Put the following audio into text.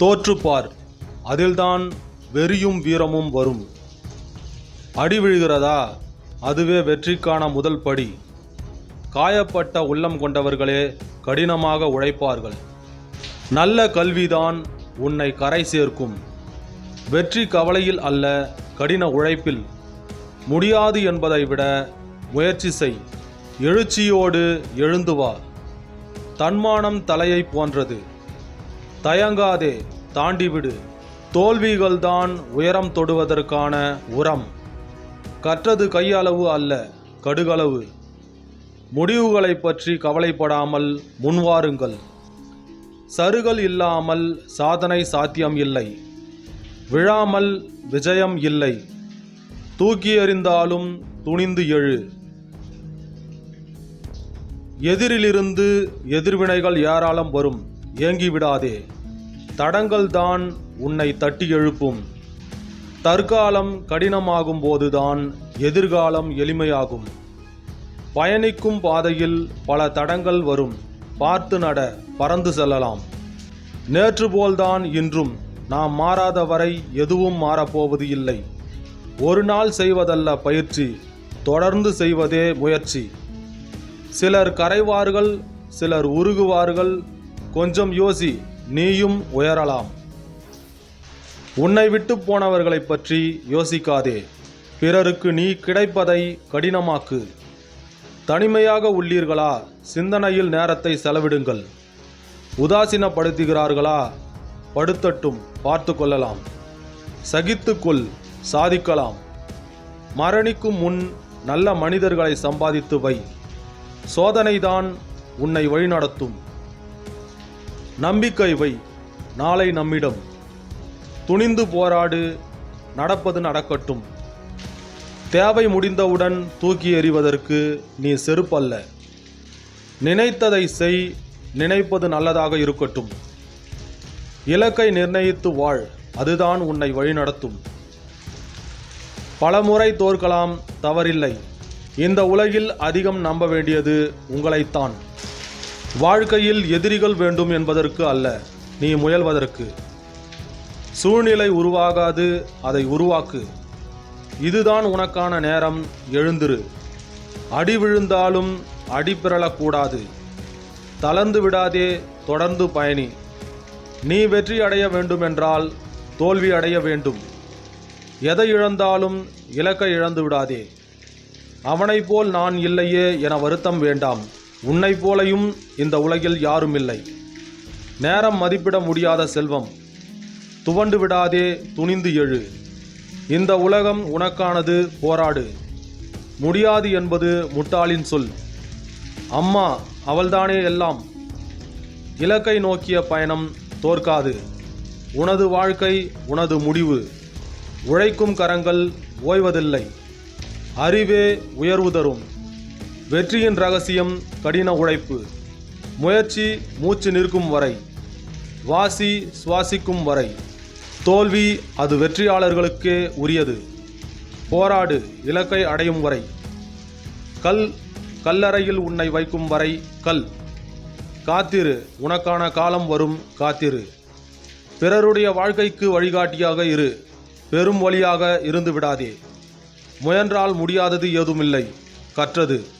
தோற்றுப்பார். அதில்தான் வெறியும் வீரமும் வரும். அடி விழுகிறதா? அதுவே வெற்றிக்கான முதல் படி. காயப்பட்ட உள்ளம் கொண்டவர்களே கடினமாக உழைப்பார்கள். நல்ல கல்விதான் உன்னை கரை சேர்க்கும். வெற்றி கவலையில் அல்ல கடின உழைப்பில். முடியாது என்பதை விட முயற்சி செய். எழுச்சியோடு எழுந்து வா. தன்மானம் தலையை போன்றது. தயங்காதே தாண்டிவிடு. தோல்விகள்தான் உயரம் தொடுவதற்கான உரம். கற்றது கையளவு அல்ல கடுகளவு. முடிவுகளை பற்றி கவலைப்படாமல் முன்வாருங்கள். சருகல் இல்லாமல் சாதனை சாத்தியம் இல்லை. விழாமல் விஜயம் இல்லை. தூக்கி எறிந்தாலும் துணிந்து எழு. எதிரிலிருந்து எதிர்வினைகள் ஏராளம் வரும். ஏங்கி விடாதே தடங்கள் தான் உன்னை தட்டி எழுப்பும். தற்காலம் கடினமாகும் போதுதான் எதிர்காலம் எளிமையாகும். பயணிக்கும் பாதையில் பல தடங்கள் வரும். பார்த்து நட பறந்து செல்லலாம். நேற்று போல்தான் இன்றும் நாம் மாறாத வரை எதுவும் மாறப்போவது இல்லை. ஒரு நாள் செய்வதல்ல பயிற்சி தொடர்ந்து செய்வதே முயற்சி. சிலர் கரைவார்கள் சிலர் உருகுவார்கள் கொஞ்சம் யோசி நீயும் உயரலாம். உன்னை விட்டு போனவர்களைப் பற்றி யோசிக்காதே. பிறருக்கு நீ கிடைப்பதை கடினமாக்கு. தனிமையாக உள்ளீர்களா? சிந்தனையில் நேரத்தை செலவிடுங்கள். உதாசீனப்படுத்துகிறார்களா? படுத்தட்டும் பார்த்து கொள்ளலாம். சகித்துக்கொள் சாதிக்கலாம். மரணிக்கும் முன் நல்ல மனிதர்களை சம்பாதித்து வை. சோதனைதான் உன்னை வழிநடத்தும். நம்பிக்கை வை நாளை நம்மிடம். துணிந்து போராடு நடப்பது நடக்கட்டும். தேவை முடிந்தவுடன் தூக்கி எறிவதற்கு நீ செருப்பல்ல. நினைத்ததை செய் நினைப்பது நல்லதாக இருக்கட்டும். இலக்கை நிர்ணயித்து வாழ் அதுதான் உன்னை வழிநடத்தும். பலமுறை தோற்கலாம் தவறில்லை. இந்த உலகில் அதிகம் நம்ப வேண்டியது உங்களைத்தான். வாழ்க்கையில் எதிரிகள் வேண்டும் என்பதற்கு அல்ல நீ முயல்வதற்கு. சூழ்நிலை உருவாகாது அதை உருவாக்கு. இதுதான் உனக்கான நேரம் எழுந்திரு. அடி விழுந்தாலும் அடி பிறழக்கூடாது தளர்ந்து விடாதே தொடர்ந்து பயணி. நீ வெற்றி அடைய வேண்டுமென்றால் தோல்வி அடைய வேண்டும். எதை இழந்தாலும் இலக்கை இழந்து விடாதே. அவனைப் போல் நான் இல்லையே என வருத்தம் வேண்டாம். உன்னைப் போலையும் இந்த உலகில் யாரும் இல்லை நேரம் மதிப்பிட முடியாத செல்வம். துவண்டு விடாதே துணிந்து எழு. இந்த உலகம் உனக்கானது போராடு. முடியாது என்பது முட்டாளின் சொல். அம்மா அவள்தானே எல்லாம். இலக்கை நோக்கிய பயணம் தோற்காது. உனது வாழ்க்கை உனது முடிவு. உழைக்கும் கரங்கள் ஓய்வதில்லை. அறிவே உயர்வு தரும். வெற்றியின் ரகசியம் கடின உழைப்பு. முயற்சி மூச்சு நிற்கும் வரை. வாசி சுவாசிக்கும் வரை. தோல்வி அது வெற்றியாளர்களுக்கே உரியது. போராடு இலக்கை அடையும் வரை. கல் கல்லறையில் உன்னை வைக்கும் வரை கல். காத்திரு உனக்கான காலம் வரும் காத்திரு. பிறருடைய வாழ்க்கைக்கு வழிகாட்டியாக இரு. பெரும் வழியாக இருந்து விடாதே. முயன்றால் முடியாதது ஏதுமில்லை கற்றது.